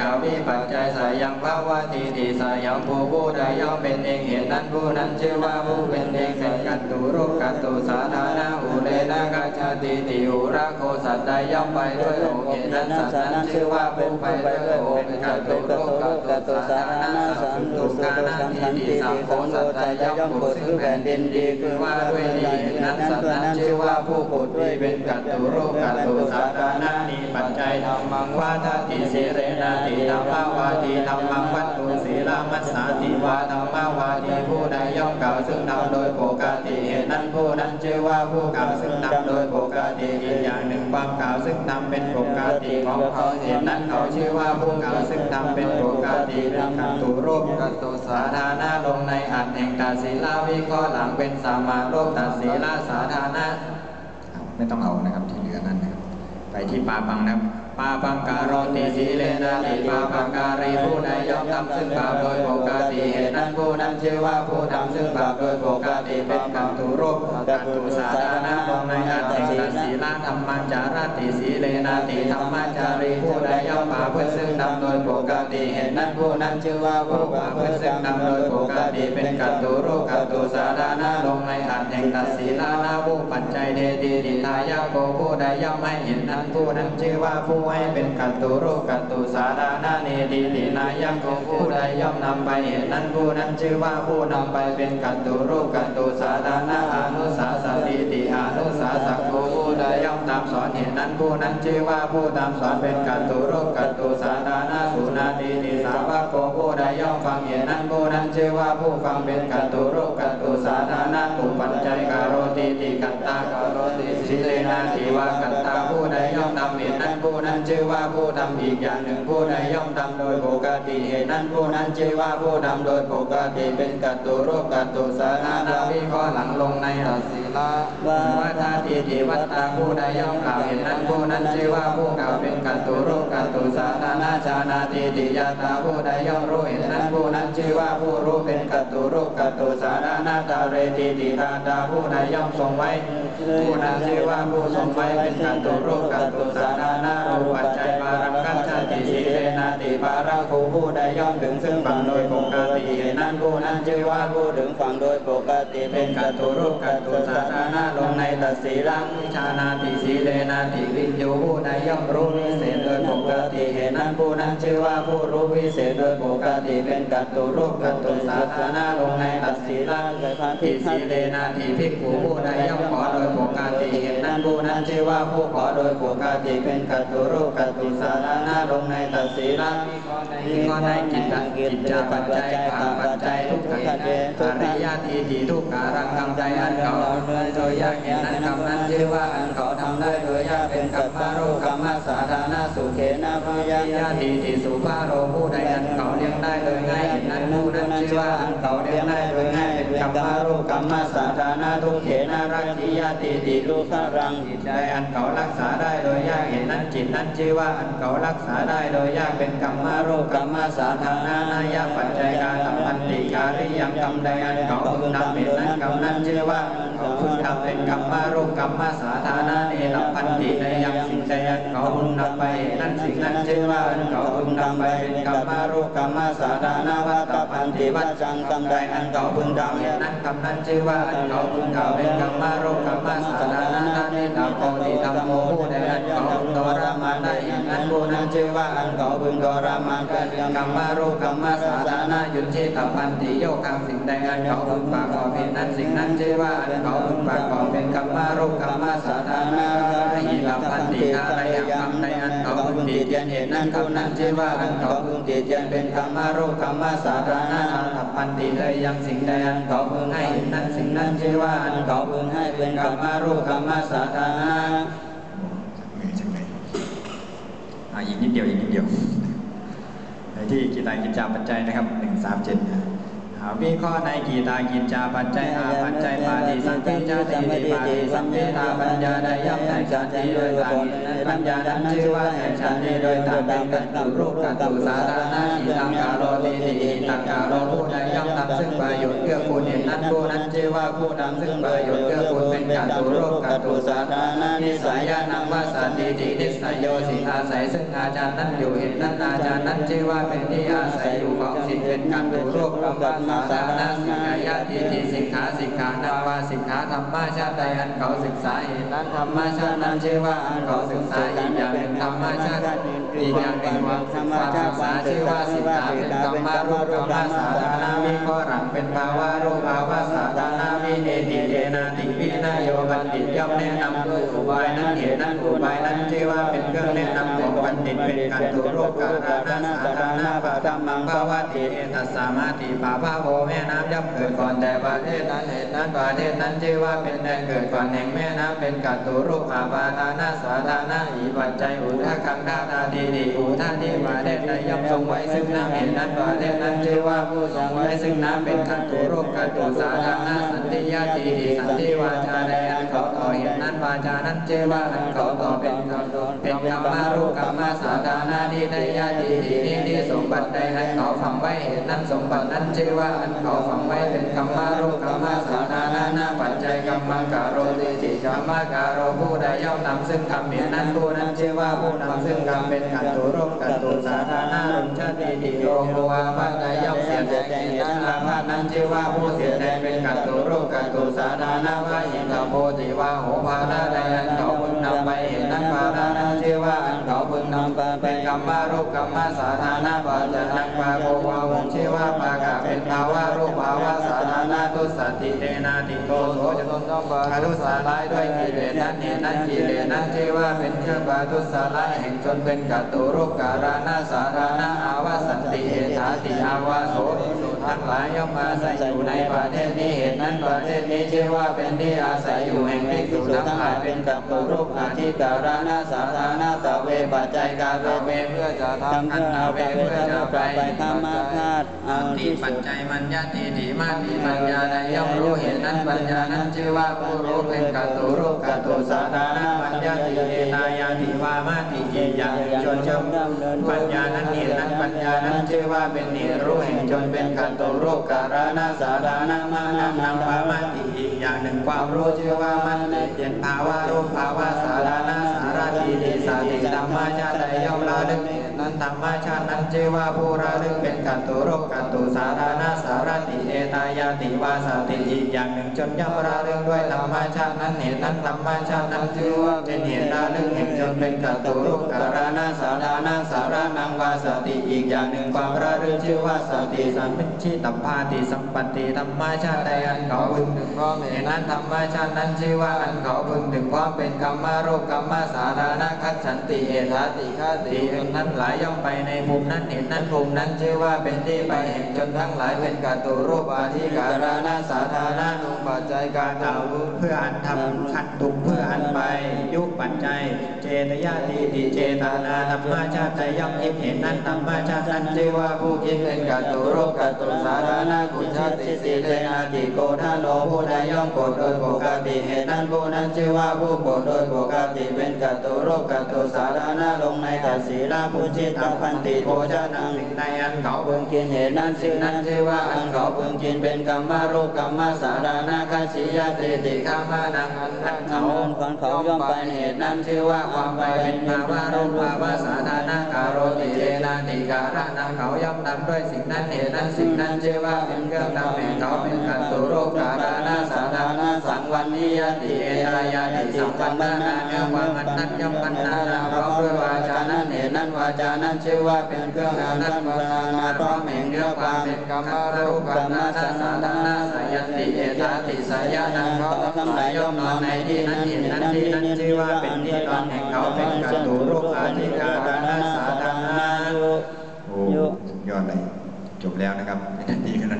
กาวิปัจจัยสายังภาวะทีติสายังผู้ผู้ใดย่อมเป็นเองเหตุนั้นผู้นั้นชื่อว่าผู้เป็นเองเป็นกัตตุรูปกัตตุสาธานะอุเรนะ กัจจติติอุระโคสัตใดย่อมไปด้วยโอเหตุนั้นสัตว์นั้นชื่อว่าผู้ไปด้วยโอเป็นกัตตุรูปกัตตุสาธาสัมตุกานาทีติสังโฆสัตว์ใดย่อมขุดซึ่งแผ่นดินดีคือว่าด้วยดีนั้นสัตนั้นชื่อว่าผู้ขุดด้วยเป็นกัตตุรูปกัตุสาธานะนีปัจจัยธรรมังวาทาติสิเรนาติธรรมาวาทีธรรมังวัตตุศีลามัสสาติวาธรรมาวาทีผู้ใดย่อมกล่าวซึ่งธรรมโดยปกติเหตุนั้นผู้นั้นชื่อว่าผู้กล่าวซึ่งธรรมโดยปกติอีกอย่างหนึ่งความกล่าวซึ่งทำเป็นปกติของเขาเห็นนั้นเขาชื่อว่าผู้กล่าวซึ่งทำเป็นปกติเป็นกัตตุรูปกัตุสาธานะลงในอัตแห่งตาศีลาวิเคราะห์หลังเป็นสามาโรคตัดศีลาสาธานะไม่ต้องเอานะครับที่เหลือนั่นนะครับไปที่ปาปังนะครับ ปาปังการโรติสีเลนะติปาปังการีผู้ใดย่อมทำซึ่งบาปโดยปกติเหตุนั้นผู้นั้นชื่อว่าผู้ทำซึ่งบาปโดยปกติเป็นกัมตุรูปกัมตุสาธานะลงในอัตติสี ลาธรรมัจจารติสีเลนะติธรรมจารีผู้ใดย่อมปาเพื่อซึ่งทำโดยปกติเหตุนั้นผู้นั้นชื่อว่าผู้ปาเพื่อซึ่งทำโดยปกติเป็นกัตตุรูกัตตุสาธานะลงในอัตแห่งตัดศีลานาผู้ปัจจัยเดติติทายาโกผู้ใดย่อมไม่เห็นนั้นผู้นั้นชื่อว่าผู้ให้เป็นกัตตุรูกัตตุสาธานะเนติตินายาโกผู้ใดย่อมนำไปเห็นนั้นผู้นั้นชื่อว่าผู้นำไปเป็นกัตตุรูกัตตุสาธานะอนุสาสติติอนุสาสักโก ตามสอนเห็นนั้นผู้นั้นชื่อว่าผู้ตามสอนเป็นกัตตุรกัตตุสาธานาสุนาติติสาวกโกผู้ใดย่อมฟังเห็นนั้นผู้นั้นชื่อว่าผู้ฟังเป็นกัตตุรกัตตุสาธานะตุปัญจการโรติติกัตตาการโรติสิเลนาติวากัตตา ทำเห็นนั้นผู้นั้นชื่อว่าผู้ทำอีกอย่างหนึ่งผู้ใดย่อมทำโดยปกติเหตุนั้นผู้นั้นชื่อว่าผู้ทำโดยปกติเป็นกัตตุรูปกัตตุสาธานะวิเคราะห์หลังลงในตัสศีลาวาทาติติวัตตาผู้ใดย่อมกล่าวเห็นนั้นผู้นั้นชื่อว่าผู้กล่าวเป็นกัตตุรูปกัตตุสาธานะชานาติติยาตาผู้ใดย่อมรู้เห็นนั้นผู้นั้นชื่อว่าผู้รู้เป็นกัตตุรูปกัตตุสาธานะตาเรติติตาตาผู้ใดย่อมทรงไว้ผู้นั้นชื่อว่าผู้ทรงไว้เป็นกัตตุรูปกัตตุสานานารูปัจจัยปารม ติปาราคูผู้ใดย่อมถึงซึ่งฝั่งโดยปกติเห็นนั้นผู้นั้นชื่อว่าผู้ถึงฝั่งโดยปกติเป็นกัตตุรูปกัตตุสาธานะลงในตัสสีลังวิชานาติสีเลนาติวิญญูผู้ใดย่อมรู้วิเศษโดยปกติเห็นนั้นผู้นั้นชื่อว่าผู้รู้วิเศษโดยปกติเป็นกัตตุรูปกัตตุสาธานะลงในตัสสีลังติสีเลนาติภิกขุผู้ใดย่อมขอโดยปกติเห็นนั้นผู้นั้นชื่อว่าผู้ขอโดยปกติเป็นกัตตุรูปกัตตุสาธานะลงในตัสสีลังวิเคราะห์ในกิจกิจจปัจจัยขาปัจจัยทุกขเดทุกริยาทีทีทุกขารังคำใจอันเขาโดยยากเห็นนั้นคำนั้นชื่อว่าอันเขาทำได้โดยยากเป็นกัปปาโรกรรมสาธานาสุเขนะพยายาทีทีสุภาโรผู้ใดอันเขาเลี้ยงได้โดยง่ายเห็นนั้นผู้นั้นชื่อว่าอันเขาเลี้ยงได้โดยง่าย กัมมารุกรรมสาธานาทุกเขนารักิยาทีทีลูกรังจิตใดอันเขารักษาได้โดยยากเห็นนั้นจิตนั้นชื่อว่าอันเขารักษาได้โดยยากเป็นกรรมารุกรรมสาธานานายปัจจัยการสัมพันติการิยังกรรมใดอันเขาพึงทำเห็นนั้นกรรมนั้นชื่อว่า เขาพึงทำเป็นกรรมโรกรรมสาธานาเนรพันติในยังสิ่งใดอันเขาพึงทำไป นั้นสิ่งนั้นชื่อว่าอันเขาพึงทำไปเป็นกรรมโรกรรมสาธานาวัตพันติวัจจังกรรมใดอันเขาพึงทำเห็นนั้นกรรมนั้นชื่อว่าอันเขาพึงทำเป็นกรรมโรกรรมสาธานาเนรโพธิธรรมโมผู้ใดอันเขาพึงทรมานได้เห็นนั้นผู้นั้นชื่อว่าอันเขาพึงทรมานเป็นกรรมโรกรรมสาธานายุติตพันติโยกังสิ่งใดอันเขาพึงปากอบเป็นนั้นสิ่งนั้นชื่อว่าอันเขาพึงปากอบเป็นกรรมโรกรรมสาธานาหิลพันติอะไรยังกรรมใดอันเขาพึงติเตียนเห็นนั้นผู้นั้นชื่อว่าอันเขาพึงติเตียนเป็นกรรมโรกรรมสาธานาอัตพันติเลยยังสิ่งใดอันเขาพึงให้เห็นนั้นสิ่งนั้นชื่อว่าอันเขาพึงให้เป็นกรรมโรกรรมสาธานาเหนื่อยจังเลยอะอีกนิดเดียวอีกนิดเดียวในที่กิจายกิจจาปัจจัยนะครับหนึ่งสามเจ็ดหา วิเคราะห์ในกีตากิจจาปัจจัยอาปัจจัยปาฏิสัมพิจาติติปาฏิสัมพิตาปัญญาได้ย่อมแตกฉันทีโดยติปัญญานั้นชื่อว่าแตกฉันทีโดยตามเป็นกัตตุรูปกัตตุสาธารณะอิตังกาโรติติอิตังกาโรผู้ใดย่อมทำซึ่งประโยชน์เกื้อกูลเห็นนั้นผู้นั้นชื่อว่าผู้ทำซึ่งประโยชน์เกื้อกูลเป็นกัตตุรูปกัตตุสาธารณะนิสัยญาณังว่าสันติตินิสัยโยสิอาศัยซึ่งอาจารย์นั้นอยู่เห็นนั้นอาจารย์นั้นชื่อว่าเป็นที่อาศัยอยู่ของสิทธิ์เป็นกัตตุรูปกรรมสาธารณะสิกขายาติติสิกขาสิกขานังว่าสิกขาธรรมะชาติใดอันเขาศึกษาเห็นนั้นธรรมะชาตินั้นชื่อว่าอันเขาศึกษาอีกอย่างหนึ่งธรรมะชาติอีกอย่างหนึ่งความศึกษาศึกษาชื่อว่าสิกขาเป็นกรรมารูปกรรมสาธารณะวิเคราะห์หลังเป็นภาวะรูปภาวะสาธารณะวิเนติเยนาติวินาโยบัณฑิตย่อมแนะนำด้วยอุบายนั้นเหตุนั้นอุบายนั้นชื่อว่าเป็นเครื่องแนะนำ บัณฑิตเป็นการตุโรูปการณะสาธาณะปะธรรมังภาวะติเอตัสสามาติปาภาโวแม่น้ำย่อมเกิดก่อนแต่ประเทศนั้นเหตุนั้นประเทศนั้นชื่อว่าเป็นแดนเกิดก่อนแห่งแม่น้ำเป็นกัตตุรูปอาปาทานาสาธารณะอีปัจจัยอุทาคังคาตาดีดีอุทาที่ประเทศใดย่อมทรงไว้ซึ่งน้ำเหตุนั้นประเทศนั้นชื่อว่าผู้ทรงไว้ซึ่งน้ำเป็นกัตตุรูปกัตตุสาาจานั้นเจว่าอันเขาต่อเป็นธรรมเป็นกรรมารูปกรรมสาธารณะที่ได้ญาติดีนี้ที่สมบัติใดอันเขาฝังไว้เหตุนั้นสมบัตินั้นเจว่าอันเขาฝังไว้เป็นกรรมารูปกรรมสาธารณะ นาปัจจัยกรรมังการโรติจิกรรมการโรผู้ใดย่อมนำซึ่งกรรมเหตุนั้นผู้นั้นเชื่อว่าผู้นำซึ่งกรรมเป็นกัตตุรูปกัตตุสาธารณะรุชติติโลโกวาภาใดย่อมเสียแดงเหตุนั้นอาภานั้นเชื่อว่าผู้เสียแดงเป็นกัตตุรูปกัตตุสาธารณะว่าอินทโพติวาโหภาระใด เป็นกรรมารูปกรรมสาธารณะปัจจนังปาโกวาวงชื่อว่าปากะเป็นภาวะรูปภาวะสาธารณะทุสัตติเตนาติโกโสจตนตบาทุสาลายด้วยกิเลสนั้นเหตุนั้นกิเลสนั้นชื่อว่าเป็นเครื่องบาทุสาลายแห่งจนเป็นกัตตุรูปการานาสาธารณะอาวาสันติเอธาติอาวาโสสุทั้งหลายย่อมมาอาศัยอยู่ในประเทศนี้เหตุนั้นประเทศนี้ชื่อว่าเป็นที่อาศัยอยู่แห่งภิกษุทั้งหลายเป็นกัตตุรูปอาทิการานาสาธารณะสเวปัจจัยการเวเพื่อจะทำขันธเวเพื่อจะไปธรรมธาตุเอาที่ที่ปัจจัยมันญาติถีมาติปัญญาใดย่อมรู้เห็นนั้นปัญญานั้นชื่อว่าผู้รู้เป็นกัตตุรูปกัตุสาธารณะปัญญาติเอตายาติวามาติกิยังชนชมปัญญานั้นเหตุนั้นปัญญานั้นชื่อว่าเป็นเหตุรู้แห่งจนเป็นกัตตุรูปการณะสาธารณะมานังนังภามาติอีกอย่างหนึ่งความรู้ชื่อว่ามันเป็นภาวะรูปภาวะสาธารณะ ကိလေသာတွေတမ္မာကြတဲ့ရောက်လာတဲ့ ธรรมชาตินั้นชื่อว่าผู้ระลึกเป็นกัตตุโรูปกัตตุสาธารณะสารติเอตายาติวาสติอีกอย่างหนึ่งจนย่อมระลึกด้วยธรรมชาตินั้นเหตุนั้นธรรมชาตินั้นชื่อว่าเป็นเหตุระลึกแห่งจนเป็นกัตตุโรูปการณะสาธารณะสารนังวาสติอีกอย่างหนึ่งความระลึกชื่อว่าสติสัมมิชิตัมพาติสัมปัตติธรรมชาติใดอันเขาพึงถึงพร้อมเหตุนั้นธรรมชาตินั้นชื่อว่าอันเขาพึงถึงพร้อมเป็นกรรมารูปกรรมสาธารณะคัจฉันติเอธาติฆาติเอ็นนั้นหลายย่อมไปในภูมินั้นเหตุนั้นภูมินั้นชื่อว่าเป็นที่ไปแห่งจนทั้งหลายเป็นกัตตุรูปาธิการณะสาธารณนุปัจจัยการเอาเพื่ออันทำขัดตุกเพื่ออันไป ยุคปัจจัย เจตยาติติเจตนาธรรมชาติใจย่อมคิดเห็นนั้นธรรมชาตินั้นชื่อว่าผู้คิดเป็นกัตตุรูปกัตตุสาธารณะกุชาติสีเลนาติโกธาโลผู้ใดย่อมโกรธโดยปกติเหตุนั้นผู้นั้นชื่อว่าผู้โกรธโดยปกติเป็นกัตตุรูปกัตตุสาธารณลงในตัดศีลาผู้จิตตพันติโภชนังสิ่งใดอันเขาเพึงกินเหตุนั้นสิ่งนั้นชื่อว่าอันเขาเพึงกินเป็นกรรมรูปกรรมสาธารณะคัจฉิยติติข้ามานังอันนั้นเขาของเขาย่อมไปเหตุนั้นชื่อว่าความไปเป็นภาวะรูปภาวะสาธารณะการโรติเจนาติการะนังเขาย่อมทำด้วยสิ่งนั้นเหตุนั้นสิ่งนั้นชื่อว่าเป็นเครื่องทำแห่งเขาเป็นกัตตุโรการะนาสาธารณะสังวันนิยติเอตายาติสัมปันนานาเนื้อความมันนั้นย่อมพันนานาพร้อมด้วยวาจานั้นเหตุ นั้นวาจานั้นชื่อว่าเป็นเครื่องอานัตพันนานาพร้อมแห่งเนื้อความเป็นกรรมรูปกรรมนาสาธาสายันติเอตาติสายานังเขาทั้งหลายย่อมนอนในที่นั้นเหตุนั้นที่นั้นชื่อว่าเป็นที่นอนแห่งเขาเป็นกัตตุรูปอาธิการณะสาธารณะโอ้ยอดเลยจบแล้วนะครับไม่นทีขนาด